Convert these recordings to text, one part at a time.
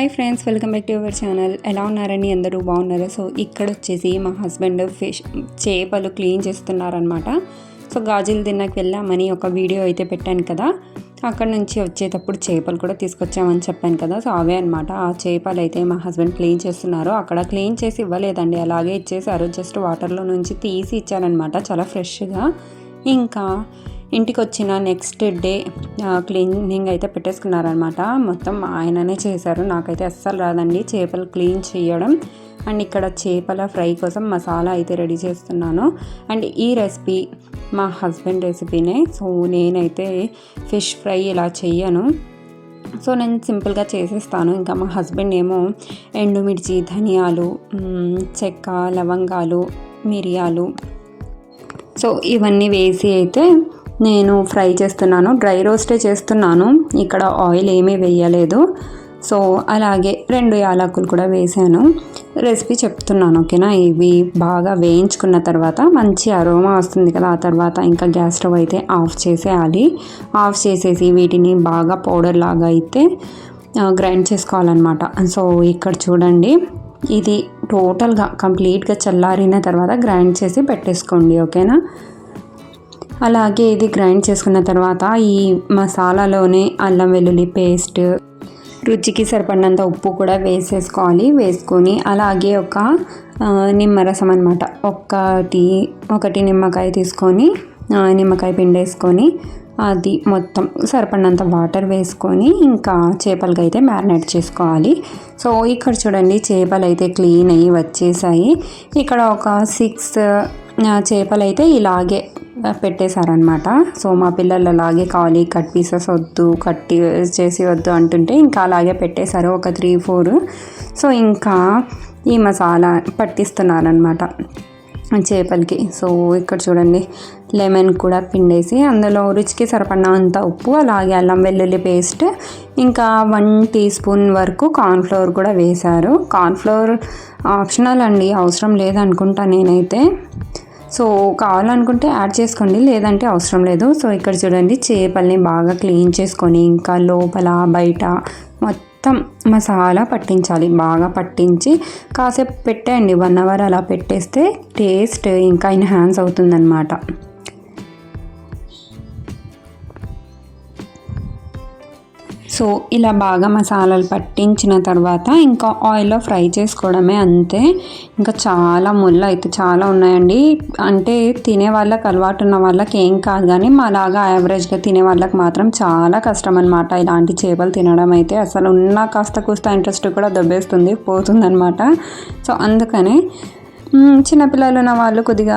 Hi friends welcome back to your channel. ఎలా ఉన్నారని అందరూ బాగున్నారు? సో ఇక్కడ వచ్చేసి మా హస్బెండ్ ఫిష్ చేపలు క్లీన్ చేస్తున్నారనమాట సో గాజులు తిన్నాక వెళ్ళామని ఒక వీడియో అయితే పెట్టాను కదా. అక్కడ నుంచి వచ్చేటప్పుడు చేపలు కూడా తీసుకొచ్చామని చెప్పాను కదా. సో అవే అనమాట ఆ చేపలు అయితే మా హస్బెండ్ క్లీన్ చేస్తున్నారు. అక్కడ క్లీన్ చేసి ఇవ్వలేదండి. అలాగే ఇచ్చేసారు. జస్ట్ వాటర్లో నుంచి తీసి ఇచ్చారనమాట చాలా ఫ్రెష్గా. ఇంకా ఇంటికి వచ్చిన నెక్స్ట్ డే క్లీనింగ్ అయితే పెట్టేసుకున్నారనమాట. మొత్తం ఆయననే చేశారు. నాకైతే అస్సలు రాదండి. చేపలు క్లీన్ చేయడం అండ్ ఇక్కడ చేపల ఫ్రై కోసం మసాలా అయితే రెడీ చేస్తున్నాను. అండ్ ఈ రెసిపీ మా హస్బెండ్ రెసిపీనే. సో నేనైతే ఫిష్ ఫ్రై ఇలా చెయ్యను. సో నేను సింపుల్గా చేసేస్తాను. ఇంకా మా హస్బెండ్ ఏమో ఎండుమిర్చి ధనియాలు చెక్క లవంగాలు మిరియాలు. సో ఇవన్నీ వేసి అయితే నేను ఫ్రై చేస్తున్నాను డ్రై రోస్టే చేస్తున్నాను. ఇక్కడ ఆయిల్ ఏమీ వేయలేదు. సో అలాగే రెండు యాలకులు కూడా వేసాను. రెసిపీ చెప్తున్నాను ఓకేనా? ఇవి బాగా వేయించుకున్న తర్వాత మంచి అరోమా వస్తుంది కదా ఆ తర్వాత ఇంకా గ్యాస్ స్టవ్ అయితే ఆఫ్ చేసేయాలి. ఆఫ్ చేసేసి వీటిని బాగా పౌడర్ లాగా అయితే గ్రైండ్ చేసుకోవాలన్నమాట. సో ఇక్కడ చూడండి ఇది టోటల్గా కంప్లీట్గా చల్లారిన తర్వాత గ్రైండ్ చేసి పెట్టేసుకోండి ఓకేనా? అలాగే ఇది గ్రైండ్ చేసుకున్న తర్వాత ఈ మసాలాలోనే అల్లం వెల్లుల్లి పేస్ట్ రుచికి సరిపడినంత ఉప్పు కూడా వేసేసుకోవాలి. వేసుకొని అలాగే ఒక నిమ్మరసం అనమాట ఒకటి ఒకటి నిమ్మకాయ తీసుకొని నిమ్మకాయ పిండేసుకొని అది మొత్తం సరిపడినంత వాటర్ వేసుకొని ఇంకా చేపలకి అయితే మ్యారినేట్ చేసుకోవాలి. సో ఇక్కడ చూడండి చేపలు అయితే క్లీన్ అయ్యి వచ్చేసాయి. ఇక్కడ ఒక సిక్స్ చేపలు అయితే ఇలాగే పెట్టేశారనమాట సో మా పిల్లలు అలాగే కావాలి కట్ పీసెస్ వద్దు కట్టి చేసి వద్దు అంటుంటే ఇంకా అలాగే పెట్టేశారు ఒక త్రీ ఫోర్. సో ఇంకా ఈ మసాలా పట్టిస్తున్నారనమాట చేపలకి. సో ఇక్కడ చూడండి లెమన్ కూడా పిండేసి అందులో రుచికి సరిపడినంత ఉప్పు అలాగే అల్లం వెల్లుల్లి పేస్ట్ ఇంకా వన్ టీ స్పూన్ వరకు కార్న్ఫ్లవర్ కూడా వేశారు. కార్న్ఫ్లవర్ ఆప్షనల్ అండి అవసరం లేదనుకుంటా నేనైతే. సో కావాలనుకుంటే యాడ్ చేసుకోండి లేదంటే అవసరం లేదు. సో ఇక్కడ చూడండి చేపల్ని బాగా క్లీన్ చేసుకొని ఇంకా లోపల బయట మొత్తం మసాలా పట్టించాలి. బాగా పట్టించి కాసేపు పెట్టేయండి. వన్ అవర్ అలా పెట్టేస్తే టేస్ట్ ఇంకా ఎన్హాన్స్ అవుతుందన్నమాట. సో ఇలా బాగా మసాలాలు పట్టించిన తర్వాత ఇంకా ఆయిల్లో ఫ్రై చేసుకోవడమే అంతే. ఇంకా చాలా ముళ్ళు అయితే చాలా ఉన్నాయండి. అంటే తినే వాళ్ళకి అలవాటు ఉన్న వాళ్ళకి ఏం కాదు కానీ మాలాగా యావరేజ్గా తినే వాళ్ళకి మాత్రం చాలా కష్టం అనమాట ఇలాంటి చేపలు తినడం అయితే అసలు ఉన్న కాస్త కూస్త ఇంట్రెస్ట్ కూడా దొబ్బేస్తుంది పోతుందనమాట సో అందుకనే చిన్నపిల్లలు ఉన్న వాళ్ళు కొద్దిగా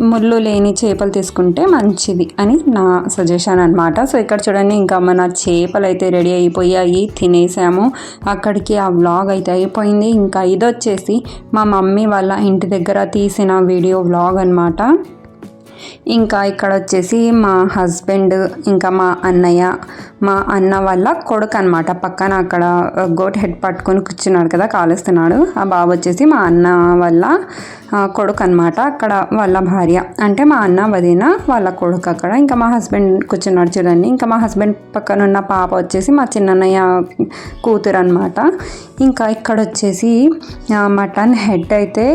ముళ్ళు లేని చేపలు తీసుకుంటే మంచిది అని నా సజెషన్ అనమాట సో ఇక్కడ చూడండి ఇంకా మన చేపలు అయితే రెడీ అయిపోయాయి తినేసాము. అక్కడికి ఆ వ్లాగ్ అయితే అయిపోయింది. ఇంకా ఇది వచ్చేసి మా మమ్మీ వాళ్ళ ఇంటి దగ్గర తీసిన వీడియో వ్లాగ్ అనమాట ఇంకా ఇక్కడ వచ్చేసి మా హస్బెండ్ ఇంకా మా అన్నయ్య మా అన్న వాళ్ళ కొడుకు అనమాట పక్కన అక్కడ గోట్ హెడ్ పట్టుకొని కూర్చున్నాడు కదా కాలుస్తున్నాడు. ఆ బాబు వచ్చేసి మా అన్న వాళ్ళ కొడుకు అనమాట అక్కడ వాళ్ళ భార్య. అంటే మా అన్న వదిన వాళ్ళ కొడుకు అక్కడ. ఇంకా మా హస్బెండ్ కూర్చున్నాడు చూడండి. ఇంకా మా హస్బెండ్ పక్కన ఉన్న పాప వచ్చేసి మా చిన్నన్నయ్య కూతురు అనమాట ఇంకా ఇక్కడ వచ్చేసి మటన్ హెడ్ అయితే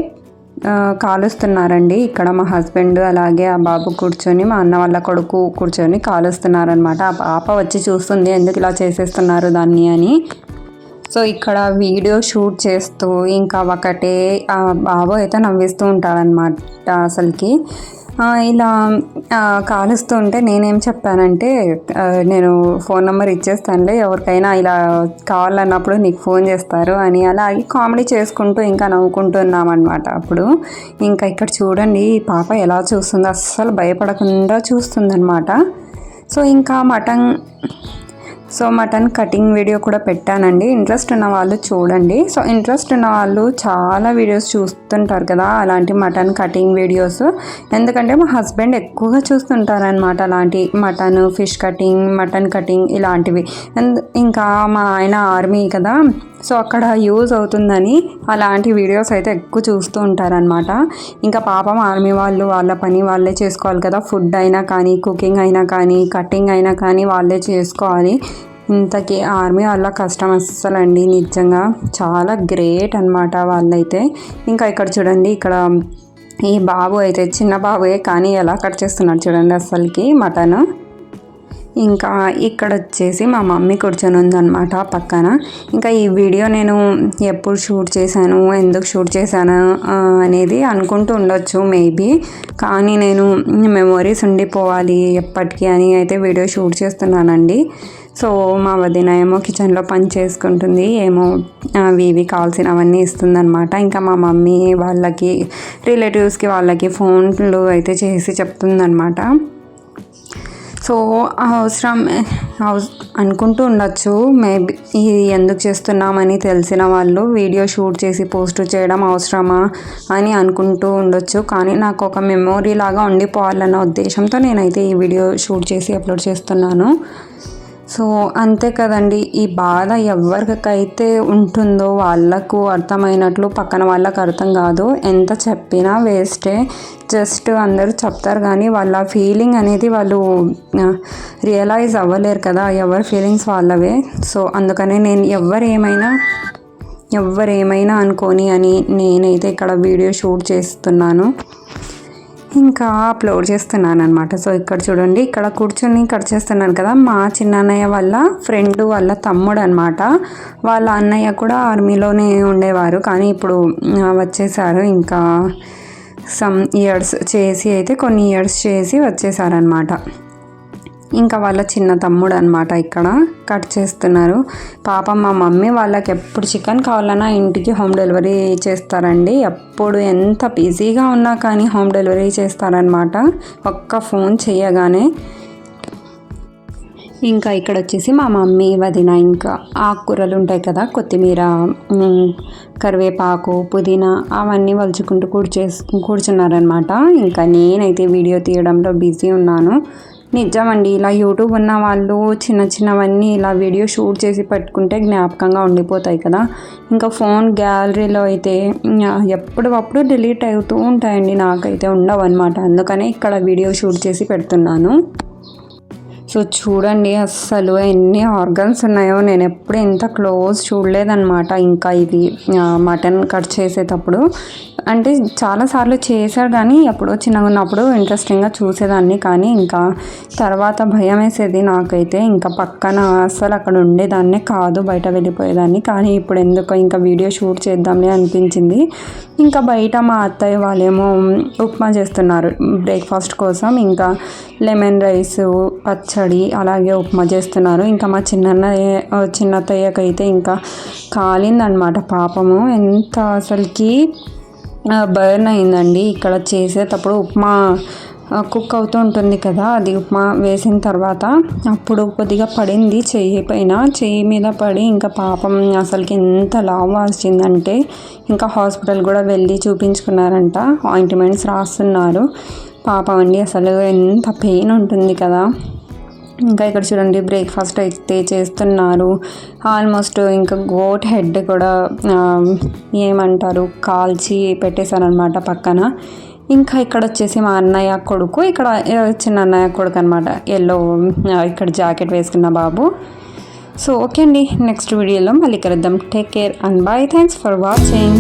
కాలుస్తున్నారండి. ఇక్కడ మా హస్బెండ్ అలాగే ఆ బాబు కూర్చొని మా అన్న వాళ్ళ కొడుకు కూర్చొని కాలుస్తున్నారనమాట ఆ పాప వచ్చి చూస్తుంది ఎందుకు ఇలా చేసేస్తున్నారు దాన్ని? అని. సో ఇక్కడ వీడియో షూట్ చేస్తూ ఇంకా ఒకటే బాబు అయితే నవ్విస్తూ ఉంటాడనమాట అసలుకి. ఇలా కాలుస్తూ ఉంటే నేనేం చెప్పానంటే నేను ఫోన్ నెంబర్ ఇచ్చేస్తానులే ఎవరికైనా ఇలా కావాలన్నప్పుడు నీకు ఫోన్ చేస్తారు అని అలా కామెడీ చేసుకుంటూ ఇంకా నవ్వుకుంటున్నాం అనమాట అప్పుడు. ఇంకా ఇక్కడ చూడండి పాప ఎలా చూస్తుందో అస్సలు భయపడకుండా చూస్తుందన్నమాట. సో ఇంకా mutton so mutton cutting video కూడా పెట్టానండి. ఇంట్రెస్ట్ ఉన్న వాళ్ళు చూడండి. సో ఇంట్రెస్ట్ ఉన్న వాళ్ళు చాలా వీడియోస్ చూస్తుంటారు కదా అలాంటి మటన్ కటింగ్ వీడియోస్. ఎందుకంటే మా హస్బెండ్ ఎక్కువగా చూస్తుంటారనమాట అలాంటి mutton fish cutting mutton cutting ఇలాంటివి. ఇంకా మా ఆయన ఆర్మీ కదా సో అక్కడ యూజ్ అవుతుందని అలాంటి వీడియోస్ అయితే ఎక్కువ చూస్తూ ఉంటారనమాట ఇంకా పాపం ఆర్మీ వాళ్ళు వాళ్ళ పని వాళ్ళే చేసుకోవాలి కదా. ఫుడ్ అయినా కానీ కుకింగ్ అయినా కానీ కటింగ్ అయినా కానీ వాళ్ళే చేసుకోవాలి. ఇంతకీ ఆర్మీ వాళ్ళ కష్టం అస్సలండి నిజంగా. చాలా గ్రేట్ అనమాట వాళ్ళైతే. ఇంకా ఇక్కడ చూడండి ఇక్కడ ఈ బాబు అయితే చిన్న బాబుయే కానీ ఎలా కట్ చేస్తున్నాడు చూడండి అస్సలకి మటన్. ఇంకా ఇక్కడ వచ్చేసి మా మమ్మీ కూర్చొని ఉందన్నమాట పక్కన. ఇంకా ఈ వీడియో నేను ఎప్పుడు షూట్ చేశాను ఎందుకు షూట్ చేశాను అనేది అనుకుంటూ ఉండొచ్చు మేబీ కానీ నేను మెమొరీస్ ఉండిపోవాలి ఎప్పటికీ అని అయితే వీడియో షూట్ చేస్తున్నానండి. సో మా వదిన ఏమో కిచెన్లో పని చేసుకుంటుంది ఏమో వివి ఇవి కావాల్సినవన్నీ ఇస్తుందన్నమాట. ఇంకా మా మమ్మీ వాళ్ళకి రిలేటివ్స్కి వాళ్ళకి ఫోన్లు అయితే చేసి చెప్తుందన్నమాట. సో అవసరం అవస అనుకుంటూ ఉండొచ్చు. మేబీ ఇది ఎందుకు చేస్తున్నామని తెలిసిన వాళ్ళు వీడియో షూట్ చేసి పోస్ట్ చేయడం అవసరమా అని అనుకుంటూ ఉండొచ్చు. కానీ నాకు ఒక మెమొరీ లాగా ఉండిపోవాలన్న ఉద్దేశంతో నేనైతే ఈ వీడియో షూట్ చేసి అప్లోడ్ చేస్తున్నాను. సో అంతే కదండి ఈ బాధ ఎవరికైతే ఉంటుందో వాళ్ళకు అర్థమైనట్లు పక్కన వాళ్ళకి అర్థం కాదు. ఎంత చెప్పినా వేస్టే. జస్ట్ అందరూ చెప్తారు కానీ వాళ్ళ ఫీలింగ్ అనేది వాళ్ళు రియలైజ్ అవ్వలేరు కదా. ఎవరి ఫీలింగ్స్ వాళ్ళవే. సో అందుకనే నేను ఎవరు ఏమైనా ఏమైనా అనుకోని అని నేనైతే ఇక్కడ వీడియో షూట్ చేస్తున్నాను. ఇంకా అప్లోడ్ చేస్తున్నాను అనమాట సో ఇక్కడ చూడండి ఇక్కడ కూర్చొని కట్ చేస్తున్నాను కదా మా చిన్నన్నయ్య వాళ్ళ ఫ్రెండ్ వాళ్ళ తమ్ముడు అనమాట వాళ్ళ అన్నయ్య కూడా ఆర్మీలోనే ఉండేవారు. కానీ ఇప్పుడు వచ్చేసారు ఇంకా సమ్ ఇయర్స్ చేసి అయితే కొన్ని ఇయర్స్ చేసి వచ్చేసారనమాట ఇంకా వాళ్ళ చిన్న తమ్ముడు అనమాట ఇక్కడ. కట్ చేస్తున్నారు. పాపం మా మమ్మీ వాళ్ళకి ఎప్పుడు చికెన్ కావాలన్నా ఇంటికి హోమ్ డెలివరీ చేస్తారండి. ఎప్పుడు ఎంత బిజీగా ఉన్నా కానీ హోమ్ డెలివరీ చేస్తారనమాట ఒక్క ఫోన్ చేయగానే ఇంకా ఇక్కడ వచ్చేసి మా మమ్మీ వదిన ఇంకా ఆకుకూరలు ఉంటాయి కదా కొత్తిమీర కరివేపాకు పుదీనా అవన్నీ వలుచుకుంటూ కూర్చేసు కూర్చున్నారనమాట ఇంకా నేనైతే వీడియో తీయడంలో బిజీ ఉన్నాను. నిజమండి ఇలా యూట్యూబ్ ఉన్న వాళ్ళు చిన్న చిన్నవన్నీ ఇలా వీడియో షూట్ చేసి పెట్టుకుంటే జ్ఞాపకంగా ఉండిపోతాయి కదా. ఇంకా ఫోన్ గ్యాలరీలో అయితే ఎప్పుడప్పుడు డిలీట్ అవుతూ ఉంటాయండి నాకైతే ఉండవు అనమాట అందుకనే ఇక్కడ వీడియో షూట్ చేసి పెడుతున్నాను. సో చూడండి అస్సలు ఎన్ని ఆర్గన్స్ ఉన్నాయో. నేను ఎప్పుడు ఇంత క్లోజ్ చూడలేదన్నమాట. ఇంకా ఇది మటన్ కట్ చేసేటప్పుడు. అంటే చాలాసార్లు చేశారు కానీ ఎప్పుడో చిన్నగా ఉన్నప్పుడు ఇంట్రెస్టింగ్గా చూసేదాన్ని. కానీ ఇంకా తర్వాత భయం వేసేది నాకైతే. ఇంకా పక్కన అస్సలు అక్కడ ఉండేదాన్నే కాదు బయట వెళ్ళిపోయేదాన్ని. కానీ ఇప్పుడు ఎందుకో ఇంకా వీడియో షూట్ చేద్దాంలే అనిపించింది. ఇంకా బయట మా అత్తయ్య వాళ్ళేమో ఉప్మా చేస్తున్నారు బ్రేక్ఫాస్ట్ కోసం. ఇంకా లెమన్ రైస్ పచ్చడి అలాగే ఉప్మా చేస్తున్నారు. ఇంకా మా చిన్న చిన్నత్తయ్యకైతే ఇంకా కాలిందనమాట పాపము. ఎంత అసలుకి బర్న్ అయిందండి. ఇక్కడ చేసేటప్పుడు ఉప్మా కుక్ అవుతూ ఉంటుంది కదా. అది ఉప్మా వేసిన తర్వాత అప్పుడు కొద్దిగా పడింది చెయ్యి పైన. చెయ్యి మీద పడి ఇంకా పాపం అసలుకి ఎంత లావు వచ్చిందంటే ఇంకా హాస్పిటల్ కూడా వెళ్ళి చూపించుకున్నారంట. ఆయింట్మెంట్స్ రాస్తున్నారు. పాపం అండి అసలు ఎంత పెయిన్ ఉంటుంది కదా. ఇంకా ఇక్కడ చూడండి బ్రేక్ఫాస్ట్ అయితే చేస్తున్నారు. ఆల్మోస్ట్ ఇంకా గోట్ హెడ్ కూడా ఏమంటారు కాల్చి పెట్టేశారనమాట పక్కన. ఇంకా ఇక్కడ వచ్చేసి మా అన్నయ్య కొడుకు ఇక్కడ చిన్న అన్నయ్య కొడుకు అనమాట ఎల్లో ఇక్కడ జాకెట్ వేసుకున్న బాబు. సో ఓకే అండి నెక్స్ట్ వీడియోలో మళ్ళీ కలుద్దాం. Take care and bye thanks for watching